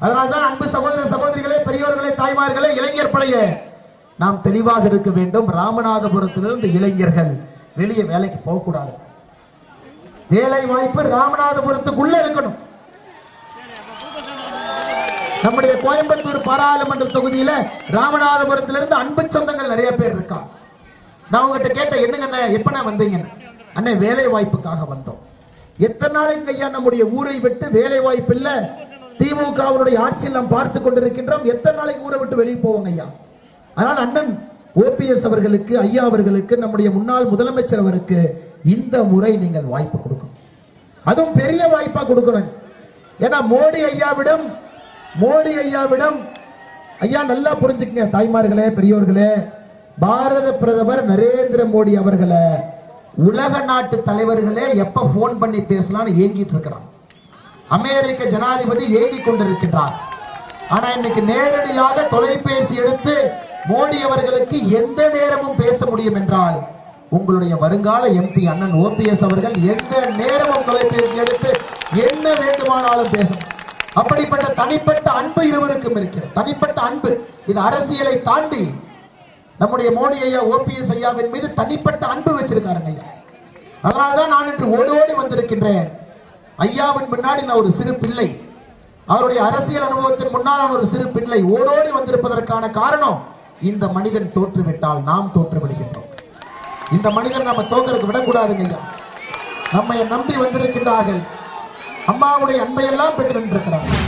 அதனால்தான் அன்பு சகோதர சகோதரிகளே பெரியோர்களே தாய்மார்களே இளைஞர் படைய நாம் தெளிவாக இருக்க வேண்டும். ராமநாதபுரத்திலிருந்து இளைஞர்கள் வெளியே வேலைக்கு போகக்கூடாது. வேலை வாய்ப்பு ராமநாதபுரத்துக்குள்ள இருக்கணும். நம்முடைய கோயம்புத்தூர் பாராளுமன்ற தொகுதியில ராமநாதபுரத்திலிருந்து அன்பு சொந்தங்கள் நிறைய பேர் இருக்கா? நான் உங்ககிட்ட கேட்டேன் என்னங்க அண்ணே, வந்தீங்கன்னு? அண்ணே வேலை வாய்ப்புக்காக வந்தோம். எத்தனை நாளைக்கு ஐயா நம்முடைய ஊரை விட்டு வேலை வாய்ப்பு இல்லை திமுகவினுடைய ஆட்சியில் நாம் பார்த்து கொண்டிருக்கின்றோம். எத்தனை நாளைக்கு ஊரை விட்டு வெளியே போவோங்க ஐயா? அதனால் அண்ணன் ஓபிஎஸ் அவர்களுக்கு ஐயா அவர்களுக்கு நம்முடைய முன்னாள் முதலமைச்சர் அவருக்கு இந்த முறை நீங்கள் வாய்ப்பு கொடுக்கணும். அதுவும் பெரிய வாய்ப்பா கொடுக்கணும். ஏன்னா மோடி ஐயாவிடம் மோடி ஐயாவிடம் ஐயா நல்லா புரிஞ்சுக்கங்க தாய்மார்களே பெரியோர்களே பாரத பிரதமர் நரேந்திர மோடி அவர்களை உலக நாட்டு தலைவர்களே எப்ப போன் பண்ணி பேசலாம்னு ஏங்கிட்டு இருக்கிறான். அமெரிக்க ஜனாதிபதி ஏங்கிக் கொண்டிருக்கின்றார். ஆனா இன்னைக்கு நேரடியாக தொலைபேசி எடுத்து மோடி அவர்களுக்கு எந்த நேரமும் பேச முடியும் என்றால் உங்களுடைய வருங்கால எம்பி அண்ணன் ஓபிஎஸ் அவர்கள் எந்த நேரமும் தொலைபேசி எடுத்து என்ன வேண்டுமானாலும் பேசும் அப்படிப்பட்ட தனிப்பட்ட அன்பு இருவருக்கும் இருக்கிறது. தனிப்பட்ட அன்பு. இது அரசியலை தாண்டி நம்முடைய மோடி ஐயா ஓபிஎஸ் ஐயாவின் மீது தனிப்பட்ட அன்பு வச்சிருக்காருங்க ஐயா. அதனால்தான் நான் இன்று ஓடி ஓடி வந்திருக்கின்றேன். ஐயாவின் பின்னாடி நான் ஒரு சிறு பிள்ளை அவருடைய அரசியல் அனுபவத்தின் முன்னால் நான் ஒரு சிறு பிள்ளை ஓடோடி வந்திருப்பதற்கான காரணம் இந்த மனிதன் தோற்றுவிட்டால் நாம் தோற்று விடுகின்றோம் இந்த மனிதன் நம்ம தோக்கறதுக்கு விடக்கூடாதுங்க ஐயா. நம்மை நம்பி வந்திருக்கின்றார்கள். அம்மாவுடைய அன்பையெல்லாம் பெற்று நின்றிருக்கிறார்கள்.